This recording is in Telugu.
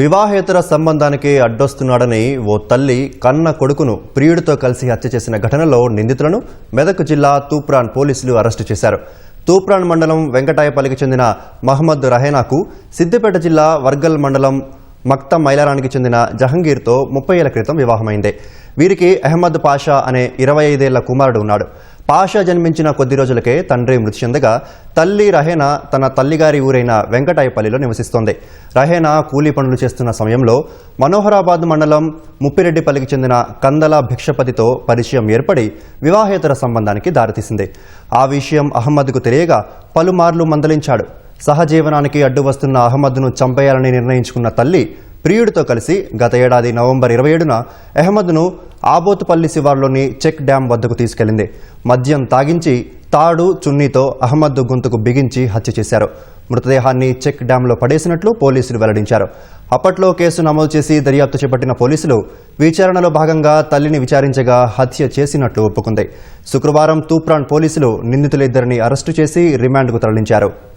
వివాహేతర సంబంధానికి అడ్డొస్తున్నాడని ఓ తల్లి కన్న కొడుకును ప్రియుడితో కలిసి హత్య చేసిన ఘటనలో నిందితులను మెదక్ జిల్లా తూప్రాన్ పోలీసులు అరెస్టు చేశారు. తూప్రాన్ మండలం వెంకటాయపల్లికి చెందిన మహమ్మద్ రహేనాకు సిద్దిపేట జిల్లా వర్గల్ మండలం మక్త మైలారానికి చెందిన జహంగీర్తో ముప్పై ఏళ్ళ క్రితం వివాహమైంది. వీరికి అహ్మద్ పాషా అనే ఇరవై ఐదేళ్ళ కుమారుడు ఉన్నాడు. పాషా జన్మించిన కొద్ది రోజులకే తండ్రి మృతి చెందగా తల్లి రహేనా తన తల్లిగారి ఊరైన వెంకటాయపల్లిలో నివసిస్తోంది. రహేనా కూలీ పనులు చేస్తున్న సమయంలో మనోహరాబాద్ మండలం ముప్పిరెడ్డిపల్లికి చెందిన కందల భిక్షపతితో పరిచయం ఏర్పడి వివాహేతర సంబంధానికి దారితీసింది. ఆ విషయం అహ్మద్కు తెలియగా పలుమార్లు మందలించాడు. సహజీవనానికి అడ్డు వస్తున్న అహ్మద్ను చంపేయాలని నిర్ణయించుకున్న తల్లి ప్రియుడితో కలిసి గత ఏడాది నవంబర్ ఇరవై ఏడున అహ్మద్ను ఆబోతుపల్లి శివార్లోని చెక్ డ్యాం వద్దకు తీసుకెళ్ళింది మద్యం తాగించి తాడు చున్నీతో అహ్మద్ గొంతుకు బిగించి హత్య చేశారు. మృతదేహాన్ని చెక్ డ్యాంలో పడేసినట్లు పోలీసులు వెల్లడించారు. అప్పట్లో కేసు నమోదు చేసి దర్యాప్తు చేపట్టిన పోలీసులు విచారణలో భాగంగా తల్లిని విచారించగా హత్య చేసినట్లు ఒప్పుకుంది. శుక్రవారం తూప్రాన్ పోలీసులు నిందితులిద్దరిని అరెస్టు చేసి రిమాండ్కు తరలించారు.